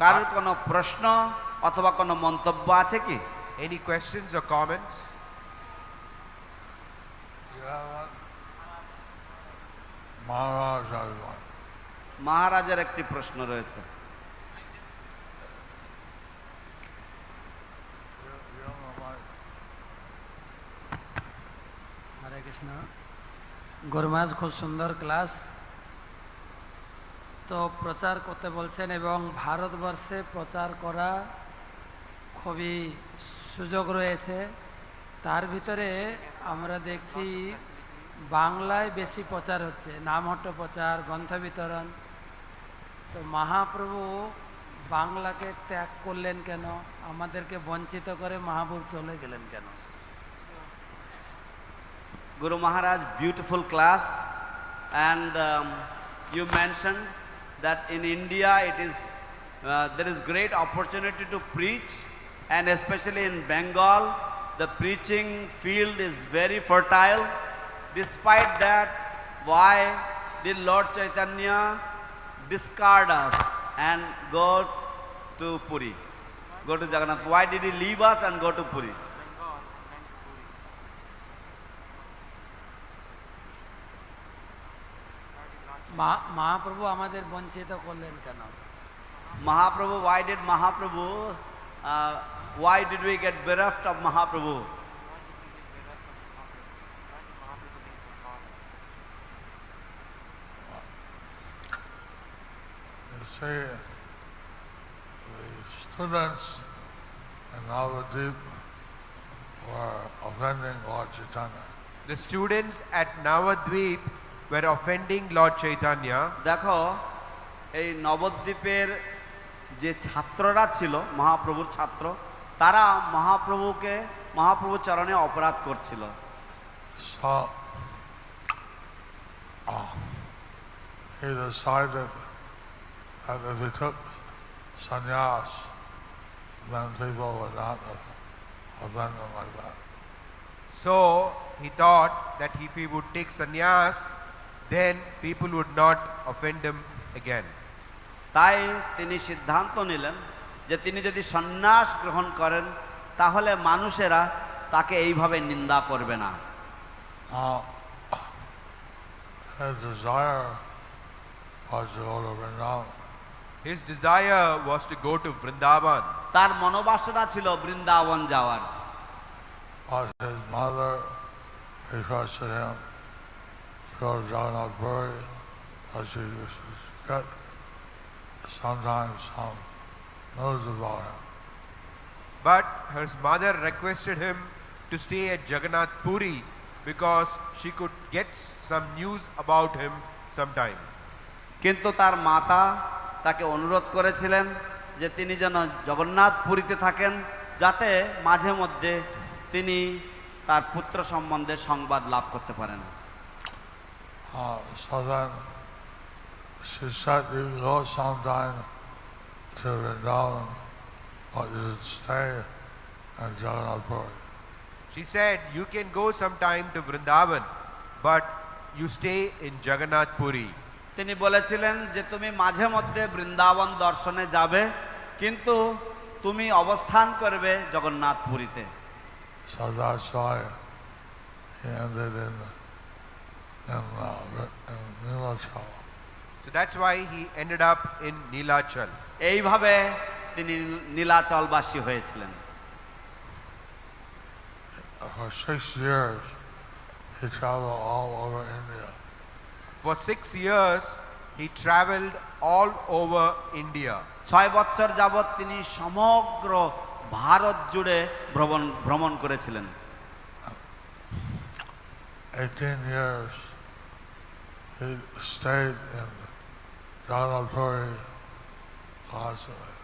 কার কোনো প্রশ্ন অথবা কোনো মন্তব্য আছে কি? এনি কোয়েশ্চেন্স অর কমেন্টস মহারাজের একটি প্রশ্ন রয়েছে। হরে কৃষ্ণ গুরমাজ খুব সুন্দর ক্লাস তো প্রচার করতে বলছেন এবং ভারতবর্ষে প্রচার করা খুবই সুযোগ রয়েছে। তার ভিতরে আমরা দেখছি বাংলায় বেশি প্রচার হচ্ছে নামহট্ট প্রচার গ্রন্থ বিতরণ। তো মহাপ্রভু বাংলাকে ত্যাগ করলেন কেন? আমাদেরকে বঞ্চিত করে মহাপ্রভু চলে গেলেন কেন? Maharaj, beautiful class. And um, you mentioned that in India it is uh, there is great opportunity to preach, and especially in Bengal, the preaching field is very fertile. Despite that, why did Lord Chaitanya discard us and go to Puri, go to Jagannath? Why did he leave us and go to Puri? Mahaprabhu আমাদের বঞ্চিত করলেন কেন Mahaprabhu, why did Mahaprabhu, uh, why did we get bereft of Mahaprabhu? You see, the students in Navadip were offending Lord Chaitanya. The students at Navadvip were offending Lord Chaitanya. দেখো এই নবদ্বীপের যে ছাত্ররা ছিল মহাপ্রভুর ছাত্র তারা মহাপ্রভুকে মহাপ্রভুর চরণে অপরাধ করছিল So uh, he decided that if he took sannyas, then people would not him like that. So he thought that if he would take sannyas, then people would not offend him again. তাই তিনি সিদ্ধান্ত নিলেন যে তিনি যদি সন্ন্যাস গ্রহণ করেন তাহলে মানুষেরা তাকে এইভাবে নিন্দা করবে না his desire was to go to Vrindavan. His desire was to go to Vrindavan. তার মনোবাসনা ছিল বৃন্দাবন যাওয়ার But his mother requested him to go to Jagannath Puri because she used to get sometimes some news about him. But his mother requested him to stay at Jagannath Puri because she could get some news about him sometime. কিন্তু তার মাতা তাকে অনুরোধ করেছিলেন যে তিনি যেন জগন্নাথ পুরীতে থাকেন যাতে মাঝে মধ্যে তিনি তার পুত্র সম্বন্ধে সংবাদ লাভ করতে পারেন Uh, so then she said, you can go sometime to Vrindavan, but you should stay in Jagannath Puri. She said, You can go sometime to Vrindavan, but you stay in Jagannath Puri. তিনি বলেছিলেন যে তুমি মাঝে মধ্যে বৃন্দাবন দর্শনে যাবে কিন্তু তুমি অবস্থান করবে জগন্নাথ পুরীতে So that's why he ended up in Nilachal. এইভাবে তিনি নীলাচলবাসী হয়েছিলেন For six years, he traveled all over India. For six years, he traveled all over India. ছয় বৎসর যাবৎ তিনি সমগ্র ভারত জুড়ে ভ্রমণ ভ্রমণ করেছিলেন 18 years, he stayed in Jagannath Puri constantly.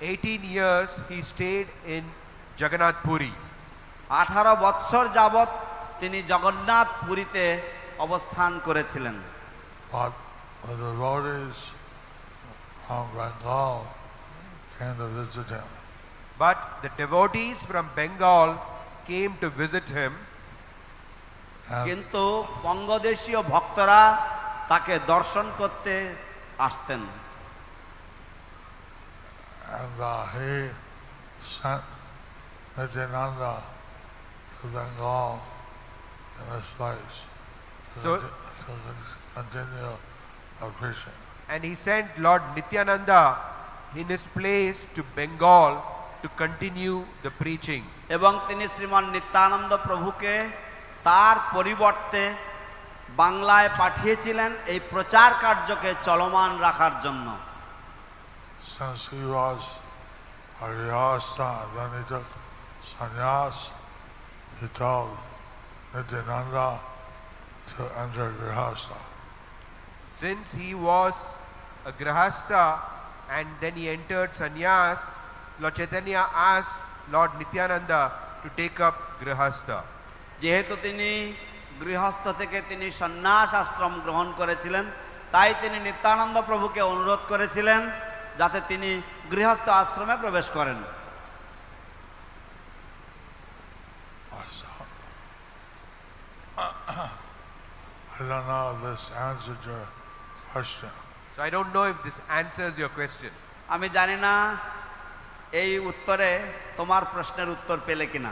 18 years, he stayed in Jagannath Puri. আঠারো বৎসর যাবৎ তিনি জগন্নাথ পুরীতে অবস্থান করেছিলেন But the devotees from Bengal came to visit him. But the devotees from Bengal came to visit him, And কিন্তু বঙ্গদেশীয় ভক্তরা তাকে দর্শন করতে আসতেন and uh, he sent Nityananda in this place to, So- to continue the preaching. And he sent Lord Nityananda in his place to Bengal to continue the preaching. এবং তিনি শ্রীমান নিত্যানন্দ প্রভুকে তার পরিবর্তে বাংলায় পাঠিয়েছিলেন এই প্রচার কার্যকে চলমান রাখার জন্য Since he was a Grihastha, then he took sannyas, he told Nityananda to enter Grihastha. Since he was a Grahastha and then he entered sannyas, Lord Chaitanya asked Lord Nityananda to take up Grahastha. যেহেতু তিনি গৃহস্থ থেকে তিনি সন্ন্যাস আশ্রম গ্রহণ করেছিলেন তাই তিনি নিত্যানন্দ প্রভুকে অনুরোধ করেছিলেন যাতে তিনি গৃহস্থ আশ্রমে প্রবেশ করেন So, I don't know if this answered your question. So I don't know if this answers your question. আমি জানি না এই উত্তরে তোমার প্রশ্নের উত্তর পেলে কিনা